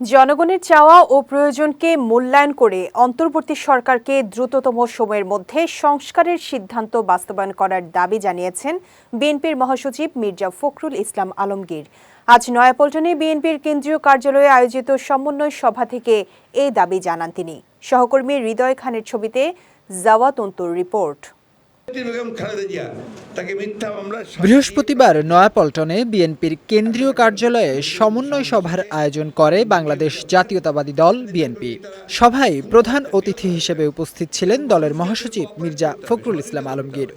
জনগণের চাওয়া ও প্রয়োজনকে মূল্যায়ন করে অন্তর্বর্তী সরকারকে দ্রুততম সময়ের মধ্যে সংস্কারের সিদ্ধান্ত বাস্তবায়ন করার দাবি জানিয়েছেন বিএনপির মহাসচিব মির্জা ফখরুল ইসলাম আলমগীর। আজ নয়াপল্টনে বিএনপির কেন্দ্রীয় কার্যালয়ে আয়োজিত সমন্বয় সভা থেকে এই দাবি জানান তিনি। সহকর্মী হৃদয় খানের ছবিতে জাওয়াত অন্তুর রিপোর্ট। বৃহস্পতিবার নয়াপল্টনে বিএনপির কেন্দ্রীয় কার্যালয়ে সমন্বয় সভার আয়োজন করে বাংলাদেশ জাতীয়তাবাদী দল বিএনপি। সভায় প্রধান অতিথি হিসেবে উপস্থিত ছিলেন দলের মহাসচিব মির্জা ফখরুল ইসলাম আলমগীর।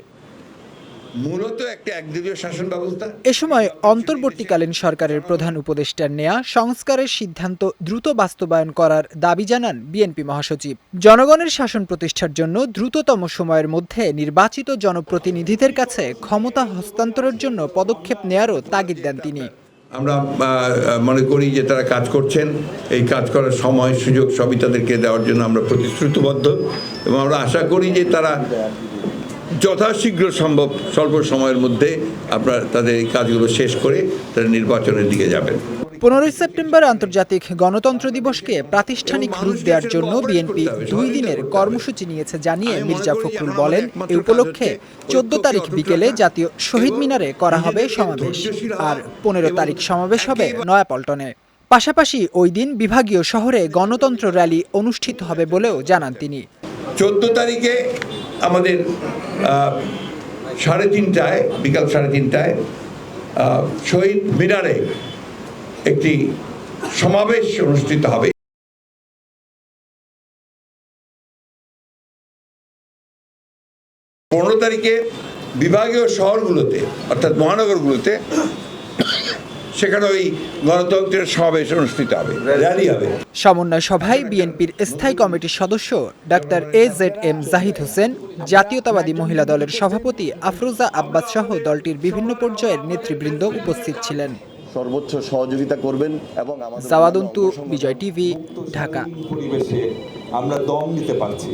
মূলত একটা একদলীয় শাসন ব্যবস্থা। এ সময় অন্তর্বর্তীকালীন সরকারের প্রধান উপদেষ্টার নেয়া সংস্কারের সিদ্ধান্ত দ্রুত বাস্তবায়ন করার দাবি জানান বিএনপি মহাসচিব। জনগণের শাসন প্রতিষ্ঠার জন্য দ্রুততম সময়ের মধ্যে নির্বাচিত জনপ্রতিনিধিদের কাছে ক্ষমতা হস্তান্তরের জন্য পদক্ষেপ নেয়ারও তাগিদ দেন তিনি। আমরা মনে করি যে তারা কাজ করছেন। এই কাজ করার সময় সুযোগ সবই তাদেরকে দেওয়ার জন্য আমরা প্রতিশ্রুতিবদ্ধ। এবং আমরা আশা করি যে তারা যথাশীঘ্র সম্ভব, স্বল্প সময়ের মধ্যে আপনার তাদের এই কাজগুলো শেষ করে তারা নির্বাচনের দিকে যাবেন। পনেরোই সেপ্টেম্বর আন্তর্জাতিক গণতন্ত্র দিবসকে প্রাতিষ্ঠানিক রূপ দেওয়ার জন্য বিএনপি দুই দিনের কর্মসূচি নিয়েছে জানিয়ে মির্জা ফখরুল বলেন, এ উপলক্ষে চোদ্দ তারিখ বিকেলে জাতীয় শহীদ মিনারে করা হবে সমাবেশ আর পনেরো তারিখ সমাবেশ হবে নয়াপল্টনে। পাশাপাশি ওই দিন বিভাগীয় শহরে গণতন্ত্র র্যালি অনুষ্ঠিত হবে বলেও জানান তিনি। চোদ্দ তারিখে আমাদের সাড়ে তিনটায়, বিকাল সাড়ে তিনটায় শহীদ মিনারে একটি সমাবেশ অনুষ্ঠিত হবে। পনেরো তারিখে বিভাগীয় শহরগুলোতে, অর্থাৎ মহানগরগুলোতে সেখানে ওই গণতন্ত্রের সমাবেশ অনুষ্ঠিত হবে র্যালি হবে। সমন্বয় সভায় বিএনপির স্থায়ী কমিটির সদস্য doctor A Z M Zahid Hossain জাতীয়তাবাদী মহিলা দলের সভাপতি আফরোজা আব্বাস সহ দলটির বিভিন্ন পর্যায়ের নেতৃবৃন্দ উপস্থিত ছিলেন। সর্বোচ্চ সহযোগিতা করবেন এবং আমাদের জাওয়াদন্তু বিজয় টিভি ঢাকা। পরিবেশে আমরা দম নিতে পারছি।